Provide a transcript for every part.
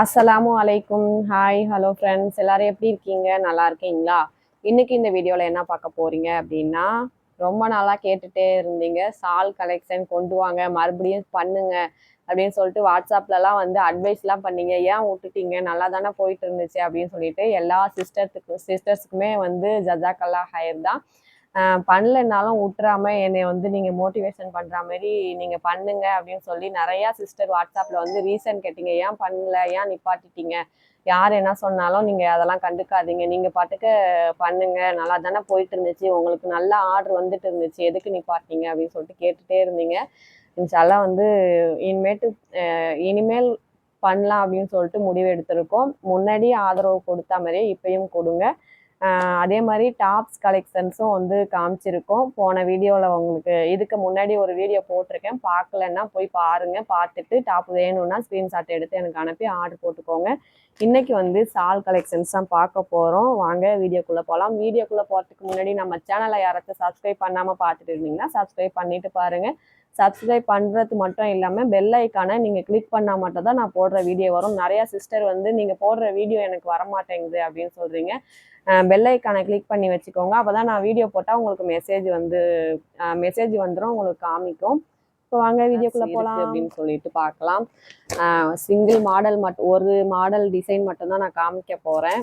அஸ்ஸலாமு அலைக்கும் hi hello friends எல்லாரும் எப்படி இருக்கீங்க? நல்லா இருக்கீங்களா? இன்னைக்கு இந்த வீடியோவில் என்ன பார்க்க போறீங்க அப்படின்னா ரொம்ப நாளாக கேட்டுட்டே இருந்தீங்க. சால் கலெக்ஷன் கொண்டு வாங்க மறுபடியும் பண்ணுங்க அப்படின்னு சொல்லிட்டு வாட்ஸ்அப்லலாம் வந்து அட்வைஸ்லாம் பண்ணீங்க. ஏன் விட்டுட்டீங்க? நல்லா தானே போயிட்டு இருந்துச்சு அப்படின்னு சொல்லிட்டு எல்லா சிஸ்டர்த்துக்கு சிஸ்டர்ஸுக்குமே வந்து ஜஜாக்கல்லா ஹயர் தான். பண்ணலைன்னாலும் விட்டுறாம என்னை வந்து நீங்கள் மோட்டிவேஷன் பண்ணுற மாதிரி நீங்கள் பண்ணுங்க அப்படின்னு சொல்லி நிறையா சிஸ்டர் வாட்ஸ்அப்பில் வந்து ரீசன் கேட்டீங்க. ஏன் பண்ணல? ஏன் நிப்பாட்டிட்டீங்க? யார் என்ன சொன்னாலும் நீங்கள் அதெல்லாம் கண்டுக்காதீங்க. நீங்கள் பாட்டுக்கு பண்ணுங்க. நல்லா தானே போயிட்டு இருந்துச்சு. உங்களுக்கு நல்ல ஆர்டர் வந்துட்டு இருந்துச்சு. எதுக்கு நிப்பாட்டிங்க அப்படின்னு சொல்லிட்டு கேட்டுகிட்டே இருந்தீங்க. இன்ஷால்லாம் வந்து இனிமேட்டு இனிமேல் பண்ணலாம் அப்படின்னு சொல்லிட்டு முடிவு எடுத்திருக்கோம். முன்னாடி ஆதரவு கொடுத்த மாதிரியே இப்பயும் கொடுங்க. அதே மாதிரி டாப்ஸ் கலெக்ஷன்ஸும் வந்து காமிச்சிருக்கோம். போன வீடியோவில் உங்களுக்கு இதுக்கு முன்னாடி ஒரு வீடியோ போட்டிருக்கேன். பார்க்கலன்னா போய் பாருங்கள் பார்த்துட்டு டாப் வேணும்னா ஸ்க்ரீன்ஷாட் எடுத்து எனக்கு அனுப்பி ஆர்டர் போட்டுக்கோங்க. இன்றைக்கி வந்து சால் கலெக்ஷன்ஸ் தான் பார்க்க போகிறோம் வாங்க வீடியோக்குள்ளே போகலாம் வீடியோக்குள்ளே போகிறதுக்கு முன்னாடி நம்ம சேனலை யாராச்சும் சப்ஸ்கிரைப் பண்ணாமல் பார்த்துட்டு இருந்தீங்கன்னா சப்ஸ்கிரைப் பண்ணிட்டு பாருங்கள் சப்ஸ்கிரைப் பண்ணுறது மட்டும் இல்லாமல் பெல் ஐக்கானை நீங்கள் கிளிக் பண்ணால் மட்டும் தான் நான் போடுற வீடியோ வரும். நிறையா சிஸ்டர் வந்து நீங்கள் போடுற வீடியோ எனக்கு வர மாட்டேங்குது அப்படின்னு சொல்கிறீங்க பெல் ஐக்கானை கிளிக் பண்ணி வச்சுக்கோங்க. அப்போ தான் நான் வீடியோ போட்டால் உங்களுக்கு மெசேஜ் வந்து மெசேஜ் வந்துடும் உங்களுக்கு காமிக்கும். இப்போ வாங்க வீடியோக்குள்ளே போகலாம் அப்படின்னு சொல்லிட்டு பார்க்கலாம். சிங்கிள் மாடல் மட்டும் ஒரு மாடல் டிசைன் மட்டும்தான் நான் காமிக்க போகிறேன்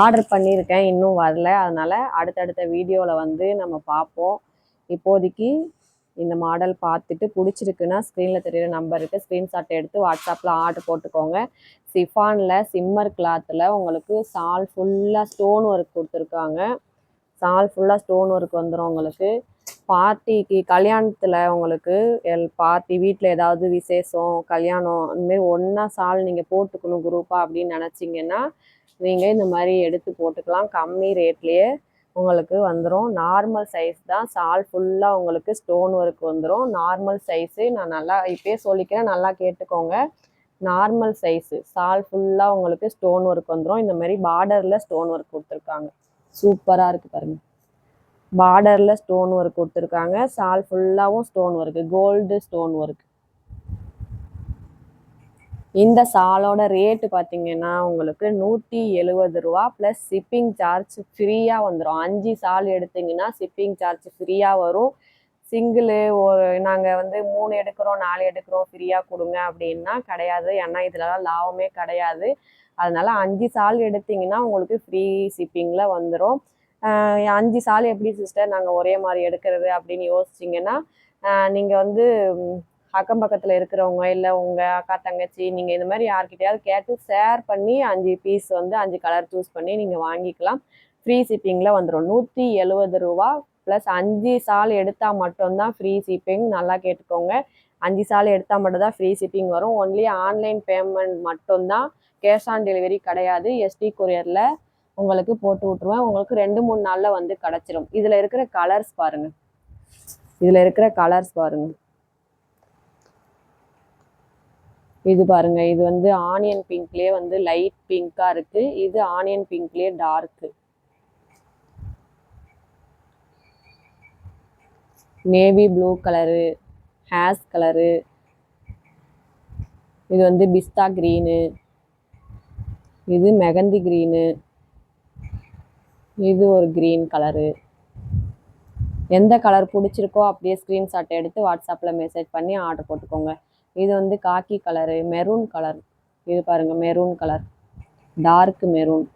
ஆர்டர் பண்ணியிருக்கேன் இன்னும் வரல. அதனால அடுத்தடுத்த வீடியோவில் வந்து நம்ம பார்ப்போம். இப்போதைக்கு இந்த மாடல் பார்த்துட்டு பிடிச்சிருக்குன்னா ஸ்க்ரீனில் தெரியுற நம்பருக்கு ஸ்க்ரீன்ஷாட் எடுத்து வாட்ஸ்அப்பில் ஆர்டர் போட்டுக்கோங்க. சிஃபானில் சிம்மர் கிளாத்தில் உங்களுக்கு சால் ஃபுல்லாக ஸ்டோன் ஒர்க் கொடுத்துருக்காங்க. சால் ஃபுல்லாக ஸ்டோன் ஒர்க் வந்துடும் உங்களுக்கு. பார்ட்டிக்கு கல்யாணத்தில் உங்களுக்கு எல் பார்ட்டி வீட்டில் ஏதாவது விசேஷம் கல்யாணம் அந்தமாரி ஒன்றா சால் நீங்கள் போட்டுக்கணும் குரூப்பாக அப்படின்னு நினச்சிங்கன்னா நீங்கள் இந்த மாதிரி எடுத்து போட்டுக்கலாம். கம்மி ரேட்லேயே உங்களுக்கு வந்துடும் நார்மல் சைஸ் தான். சால் ஃபுல்லாக உங்களுக்கு ஸ்டோன் ஒர்க் வந்துடும் நார்மல் சைஸு நான் நல்லா இப்பயே சொல்லிக்கிறேன் நல்லா கேட்டுக்கோங்க. நார்மல் சைஸு சால் ஃபுல்லாக உங்களுக்கு ஸ்டோன் ஒர்க் வந்துடும் இந்த மாதிரி பார்டரில் ஸ்டோன் ஒர்க் கொடுத்துருக்காங்க. சூப்பராக இருக்குது பாருங்க. பார்டரில் ஸ்டோன் ஒர்க் கொடுத்துருக்காங்க. Shawl ஃபுல்லாகவும் stone work gold stone work இந்த சாலோட ரேட்டு பார்த்தீங்கன்னா உங்களுக்கு நூற்றி எழுபது ரூபா ப்ளஸ் ஷிப்பிங் சார்ஜ் ஃப்ரீயாக வந்துடும் அஞ்சு சால் எடுத்தீங்கன்னா ஷிப்பிங் சார்ஜ் ஃப்ரீயாக வரும். சிங்கிளு ஒரு நாங்கள் வந்து மூணு எடுக்கிறோம் நாலு எடுக்கிறோம் ஃப்ரீயாக கொடுங்க அப்படின்னா கிடையாது. ஏன்னா இதுலலாம் லாபமே கிடையாது. அதனால அஞ்சு சால் எடுத்தீங்கன்னா உங்களுக்கு ஃப்ரீ ஷிப்பிங்கில் வந்துடும் அஞ்சு சால் எப்படி சிஸ்டர் நாங்கள் ஒரே மாதிரி எடுக்கிறது அப்படின்னு யோசிச்சிங்கன்னா நீங்கள் வந்து அக்கம் பக்கத்தில் இருக்கிறவங்க இல்லை உங்கள் அக்கா தங்கச்சி நீங்கள் இந்த மாதிரி யார்கிட்டயாவது கேட்டு ஷேர் பண்ணி அஞ்சு பீஸ் வந்து அஞ்சு கலர் சூஸ் பண்ணி நீங்கள் வாங்கிக்கலாம். ஃப்ரீ ஷிப்பிங்கில் வந்துடும் நூற்றி எழுபது ரூபா ப்ளஸ் அஞ்சு சால் எடுத்தால் மட்டும்தான் ஃப்ரீ ஷிப்பிங் நல்லா கேட்டுக்கோங்க. அஞ்சு சால் எடுத்தால் மட்டும்தான் ஃப்ரீ ஷிப்பிங் வரும். ஒன்லி ஆன்லைன் பேமெண்ட் மட்டும்தான். கேஷ் ஆன் டெலிவரி கிடையாது. எஸ்டி கொரியரில் உங்களுக்கு போட்டு விட்ருவேன் உங்களுக்கு ரெண்டு மூணு நாளில் வந்து கிடச்சிரும். இதில் இருக்கிற கலர்ஸ் பாருங்க. இதில் இருக்கிற கலர்ஸ் பாருங்கள் இது பாருங்க இது வந்து ஆனியன் பிங்க்லேயே வந்து லைட் பிங்க்காக இருக்கு. இது onion பிங்க்லேயே dark. Navy blue colour haze colour. இது வந்து பிஸ்தா க்ரீனு. இது மெகந்தி க்ரீனு. இது ஒரு க்ரீன் கலரு. எந்த கலர் பிடிச்சிருக்கோ அப்படியே ஸ்க்ரீன்ஷாட் எடுத்து வாட்ஸ்அப்பில் மெசேஜ் பண்ணி ஆர்டர் போட்டுக்கோங்க. இது வந்து காக்கி கலரு மெரூன் கலர் இது பாருங்க மெரூன் கலர் டார்க் மெரூன்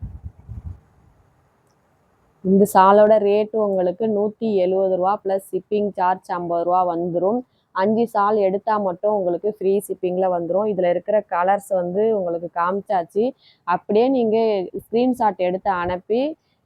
இந்த சாலோட ரேட்டு உங்களுக்கு நூற்றி எழுபது ரூபா ப்ளஸ் ஷிப்பிங் சார்ஜ் ஐம்பது ரூபா வந்துடும் அஞ்சு சால் எடுத்தால் மட்டும் உங்களுக்கு ஃப்ரீ ஷிப்பிங்கில் வந்துடும் இதில் இருக்கிற கலர்ஸ் வந்து உங்களுக்கு காமிச்சாச்சு. அப்படியே நீங்கள் ஸ்க்ரீன்ஷாட் எடுத்து அனுப்பி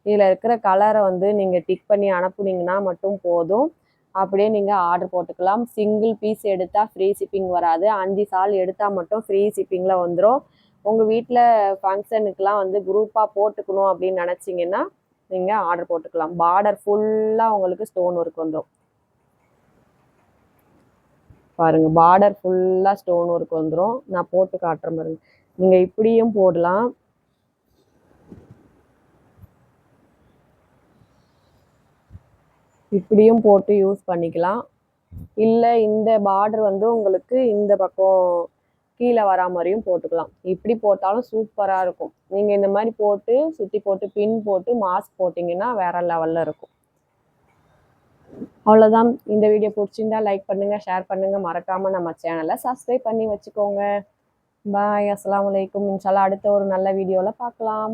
இதில் இருக்கிற கலரை வந்து நீங்கள் டிக் பண்ணி அனுப்புனீங்கன்னா மட்டும் போதும். அப்படியே நீங்கள் ஆர்டர் போட்டுக்கலாம். சிங்கிள் பீஸ் எடுத்தால் ஃப்ரீ ஷிப்பிங் வராது. அஞ்சு சால் எடுத்தால் மட்டும் ஃப்ரீ ஷிப்பிங்கில் வந்துடும் உங்கள் வீட்டில் ஃபங்க்ஷனுக்கெலாம் வந்து குரூப்பாக போட்டுக்கணும் அப்படின்னு நினச்சிங்கன்னா நீங்கள் ஆர்டர் போட்டுக்கலாம். பார்டர் ஃபுல்லாக உங்களுக்கு ஸ்டோன் ஒர்க் வந்துடும் பாருங்கள் பார்டர் ஃபுல்லாக ஸ்டோன் ஒர்க் வந்துடும் நான் போட்டு காட்டுறேன் பாருங்க நீங்கள் இப்படியும் போடலாம். இப்படியும் போட்டு யூஸ் பண்ணிக்கலாம். இல்லை இந்த பார்டர் வந்து உங்களுக்கு இந்த பக்கம் கீழே வரா மாதிரியும் போட்டுக்கலாம். இப்படி போட்டாலும் சூப்பராக இருக்கும். நீங்கள் இந்த மாதிரி போட்டு சுற்றி போட்டு பின் போட்டு மாஸ்க் போட்டிங்கன்னா வேற லெவலில் இருக்கும். அவ்வளோதான் இந்த வீடியோ பிடிச்சிருந்தா லைக் பண்ணுங்கள் ஷேர் பண்ணுங்கள் மறக்காமல் நம்ம சேனலை சப்ஸ்கிரைப் பண்ணி வச்சுக்கோங்க. பாய் அஸ்லாம் வலைக்கும் இன்ஷால்லாம் அடுத்த ஒரு நல்ல வீடியோவில் பார்க்கலாம்.